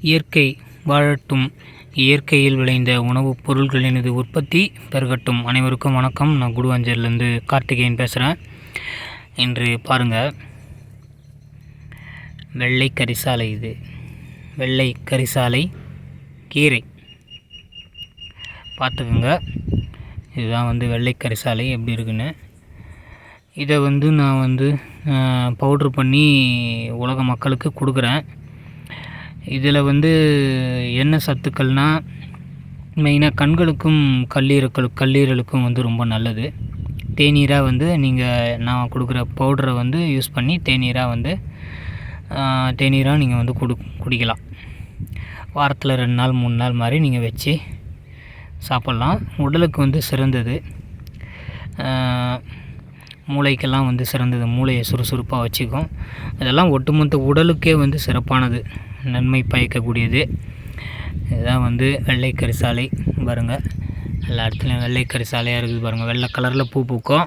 இயற்கை வாழட்டும். இயற்கையில் விளைந்த உணவுப் பொருள்களினது உற்பத்தி பெருகட்டும். அனைவருக்கும் வணக்கம். நான் குடுவாஞ்சேரிலேருந்து கார்த்திகேயன் பேசுகிறேன் இன்று பாருங்கள் வெள்ளை கரிசாலை இது. வெள்ளை கரிசாலை கீரை. பார்த்துக்குங்க. இதுதான் வந்து வெள்ளை கரிசாலை எப்படி இருக்குன்னு. இதை வந்து நான் வந்து பவுட்ரு பண்ணி உலக மக்களுக்கு கொடுக்குறேன். இதில் வந்து என்ன சத்துக்கள்னால் மெயினாக கண்களுக்கும் கல்லீரக்கள் கல்லீரலுக்கும் வந்து ரொம்ப நல்லது. தேநீராக வந்து நீங்கள் நான் கொடுக்குற பவுடரை வந்து யூஸ் பண்ணி தேநீராக வந்து தேநீராக நீங்கள் வந்து குடு குடிக்கலாம். வாரத்தில் ரெண்டு நாள் மூணு நாள் மாதிரி நீங்கள் வச்சு சாப்பிட்லாம். உடலுக்கு வந்து சிறந்தது. மூளைக்கெல்லாம் வந்து சிறந்தது. மூளையை சுறுசுறுப்பாக வச்சுக்கும். அதெல்லாம் ஒட்டுமொத்த உடலுக்கே வந்து சிறப்பானது. நன்மை பயக்கக்கூடியது. இதுதான் வந்து வெள்ளை கரிசாலை பாருங்கள் எல்லா இடத்துலையும் வெள்ளை கரிசாலையாக இருக்குது பாருங்கள் வெள்ளை கலரில் பூ பூக்கும்.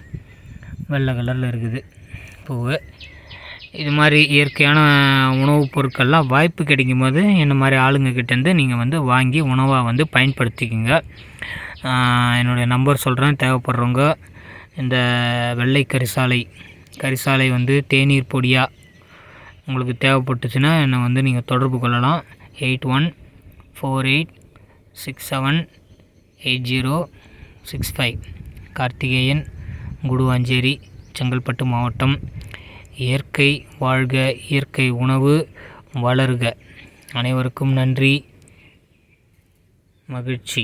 வெள்ளை கலரில் இருக்குது பூவு இது மாதிரி இயற்கையான உணவுப் பொருட்கள்லாம் வாய்ப்பு கிடைக்கும் போது இந்த மாதிரி ஆளுங்கக்கிட்டேருந்து நீங்கள் வந்து வாங்கி உணவாக வந்து பயன்படுத்திக்கோங்க. என்னுடைய நம்பர் சொல்கிறேன் தேவைப்படுறவங்க இந்த வெள்ளை கரிசாலை கரிசாலை வந்து தேநீர் பொடியாக உங்களுக்கு தேவைப்பட்டுச்சுன்னா என்னை வந்து நீங்கள் தொடர்பு கொள்ளலாம். Eight one four eight six seven eight zero six five. Karthikeyan Guduvanchery Chengalpattu மாவட்டம். இயற்கை வாழ்க இயற்கை உணவு வளர்க. அனைவருக்கும் நன்றி. மகிழ்ச்சி.